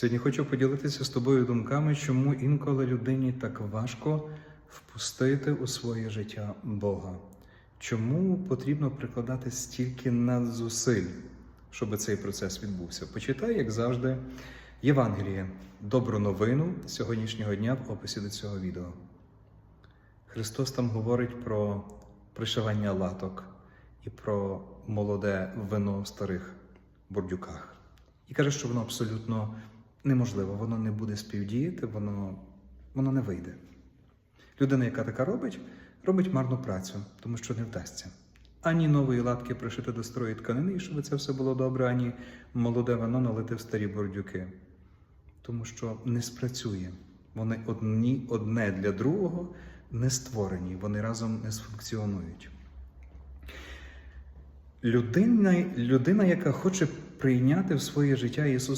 Сьогодні хочу поділитися з тобою думками, чому інколи людині так важко впустити у своє життя Бога. Чому потрібно прикладати стільки надзусиль, щоб цей процес відбувся? Почитай, як завжди, Євангеліє, добру новину сьогоднішнього дня в описі до цього відео. Христос там говорить про пришивання латок і про молоде вино в старих бордюках. І каже, що воно абсолютно неможливо, воно не буде співдіяти, воно, воно не вийде. Людина, яка така робить, робить марну працю, тому що не вдасться. Ані нової латки пришити до строї тканини, щоб це все було добре, ані молоде вино налити в старі бордюки. Тому що не спрацює. Вони одні, одне для другого не створені, вони разом не сфункціонують. Людина, людина, яка хоче прийняти в своє життя Ісуса